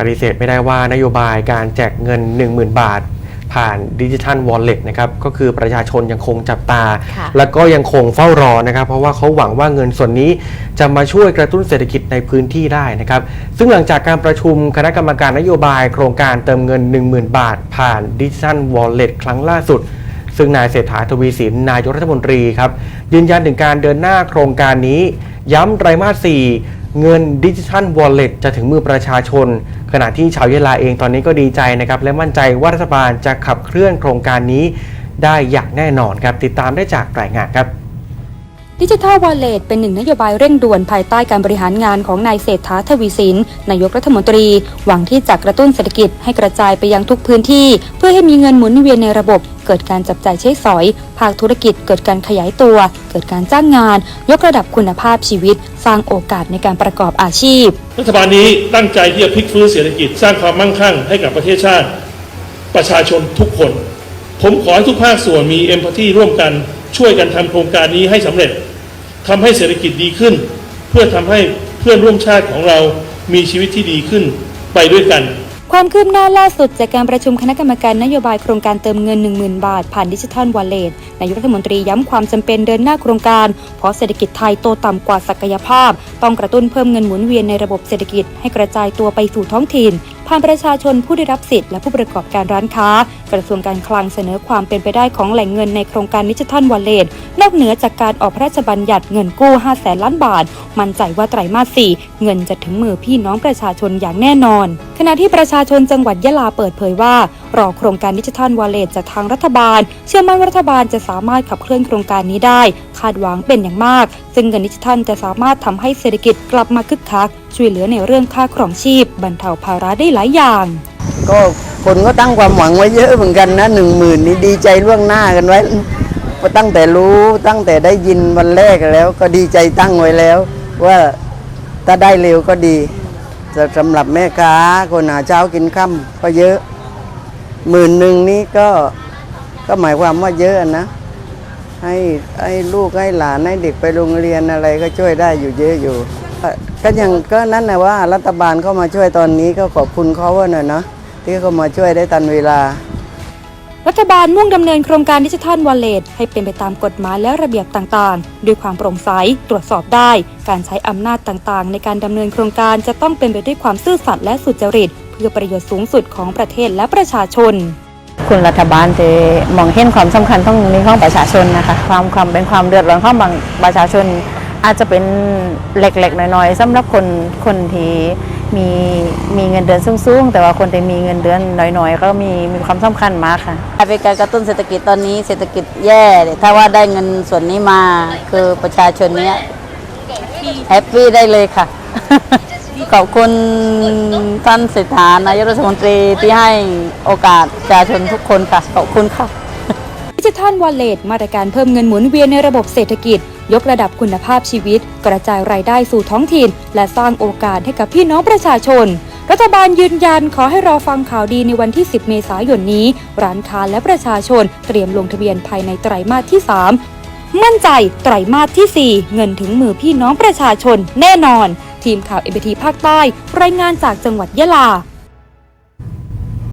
ปฏิเสธไม่ได้ว่านโยบายการแจกเงิน 10,000 บาท ผ่านดิจิทัลวอลเล็ตนะครับก็คือประชาชนยังคงจับตา ค่ะ แล้วก็ยังคงเฝ้ารอนะครับ เพราะว่าเขาหวังว่าเงินส่วนนี้จะมาช่วยกระตุ้นเศรษฐกิจในพื้นที่ได้นะครับ ซึ่งหลังจากการประชุมคณะกรรมการนโยบายโครงการเติมเงิน 10,000 บาท ผ่านดิจิทัลวอลเล็ตครั้งล่าสุด ซึ่งนายเศรษฐาทวีสินนายกรัฐมนตรีครับยืนยันถึงการเดินหน้าโครงการนี้ ย้ำไตรมาส 4 เงินดิจิทัลวอลเล็ตจะถึงมือประชาชน ขณะที่ชาวยะลาเองตอนนี้ก็ดีใจนะครับและมั่นใจว่ารัฐบาลจะขับเคลื่อนโครงการนี้ได้อย่างแน่นอนครับติดตามได้จากรายงานครับ ดิจิทัลวอลเล็ตเป็นหนึ่งนโยบายเร่งด่วนภายใต้การบริหารงานของนายเศรษฐาทวีสินนายกรัฐมนตรี หวังที่จะกระตุ้นเศรษฐกิจให้กระจายไปยังทุกพื้นที่ เพื่อให้มีเงินหมุนเวียนในระบบ เกิดการจับจ่ายใช้สอย ภาคธุรกิจเกิดการขยายตัว เกิดการจ้างงาน ยกระดับคุณภาพชีวิต สร้างโอกาสในการประกอบอาชีพ รัฐบาลนี้ตั้งใจที่จะพลิกฟื้นเศรษฐกิจสร้างความมั่งคั่งให้กับประเทศชาติ ประชาชนทุกคน ผมขอให้ทุกภาคส่วนมีเอมพัตตีร่วมกันช่วยกันทำโครงการนี้ให้สำเร็จ ทำให้เศรษฐกิจดีขึ้น เพื่อทำให้เพื่อนร่วมชาติของเรามีชีวิตที่ดีขึ้นไปด้วยกัน ความคืบหน้าล่าสุดจากการประชุมคณะกรรมการนโยบายโครงการเติมเงิน 10,000 บาท ผ่านดิจิทัลวอลเล็ตนายกรัฐมนตรีย้ำความจำเป็นเดินหน้าโครงการ เพราะเศรษฐกิจไทยโตต่ำกว่าศักยภาพ ต้องกระตุ้นเพิ่มเงินหมุนเวียนในระบบเศรษฐกิจให้กระจายตัวไปสู่ท้องถิ่น ผ่านประชาชนผู้ได้รับสิทธิ์และผู้ประกอบการร้านค้า กระทรวงการคลังเสนอความเป็นไปได้ของแหล่งเงินในโครงการดิจิทัลวอลเล็ตนอกเหนือจากการออกพระราชบัญญัติเงินกู้5แสนล้านบาท มั่นใจว่าไตรมาส 4 เงินจะถึงมือพี่น้องประชาชนอย่างแน่นอน ขณะที่ประชาชนจังหวัดยะลาเปิดเผยว่า รอโครงการดิจิทัลวอลเล็ตจากทางรัฐบาล เชื่อมั่นว่ารัฐบาลจะสามารถขับเคลื่อนโครงการนี้ได้ คาดหวังเป็นอย่างมาก ซึ่งเงินดิจิทัลจะสามารถทำให้เศรษฐกิจกลับมาคึกคัก ช่วยเหลือในเรื่องค่าครองชีพ บรรเทาภาระได้หลายอย่าง ก็ คนก็ตั้งความหวังไว้เยอะเหมือนกันนะหนึ่งหมื่นนี่ดีใจล่วงหน้ากันไว้ตั้งแต่รู้ตั้งแต่ได้ยินวันแรกแล้ว ก็ดีใจตั้งไว้แล้ว ว่าถ้าได้เร็วก็ดีสำหรับแม่ค้าคนหาเช้ากินค่ำก็เยอะหมื่นหนึ่งนี่ก็ก็หมายความว่าเยอะนะ ให้ให้ลูกให้หลานให้เด็กไปโรงเรียนอะไรก็ช่วยได้อยู่เยอะอยู่ ก็ก็ยังก็นั่นนะว่ารัฐบาลเข้ามาช่วยตอนนี้ก็ขอบคุณเขาว่าหน่อยเนาะ ที่เขามาช่วยได้ทันเวลา รัฐบาลมุ่งดำเนินโครงการดิจิทัลวอลเล็ตให้เป็นไปตามกฎหมายและระเบียบต่างๆ ด้วยความโปร่งใสตรวจสอบได้ การใช้อำนาจต่างๆ ในการดำเนินโครงการจะต้องเป็นไปด้วยความซื่อสัตย์และสุจริต เพื่อประโยชน์สูงสุดของประเทศและประชาชนคุณรัฐบาลจะมองเห็นความสำคัญตรงนี้ของประชาชนนะคะ ความความเป็นความเดือดร้อนของบางประชาชน อาจจะเป็นเล็กๆน้อยๆสำหรับคนคนที่มีมีเงินเดือนสูงๆ แต่ว่าคนที่มีเงินเดือนน้อยๆ ก็มีมีความสำคัญมากค่ะเป็นการกระตุ้นเศรษฐกิจตอนนี้เศรษฐกิจแย่เนี่ยถ้าว่าได้เงินส่วนนี้มาคือประชาชนเนี้ยแฮปปี้ได้เลยค่ะ ขอบคุณท่านเศรษฐานายกรัฐมนตรีที่ให้โอกาสประชาชนทุกคนค่ะ ขอบคุณค่ะดิจิทัลวอลเล็ตมาตรการเพิ่มเงินหมุนเวียนในระบบเศรษฐกิจ ยกระดับคุณภาพชีวิต กระจายรายได้สู่ท้องถิ่น และสร้างโอกาสให้กับพี่น้องประชาชน รัฐบาลยืนยันขอให้รอฟังข่าวดีในวันที่ 10 เมษายนนี้ ร้านค้าและประชาชนเตรียมลงทะเบียนภายในไตรมาสที่ 3 มั่นใจไตรมาสที่ 4 เงินถึงมือพี่น้องประชาชนแน่นอน ทีมข่าวเอเบทีภาคใต้ รายงานจากจังหวัดยะลา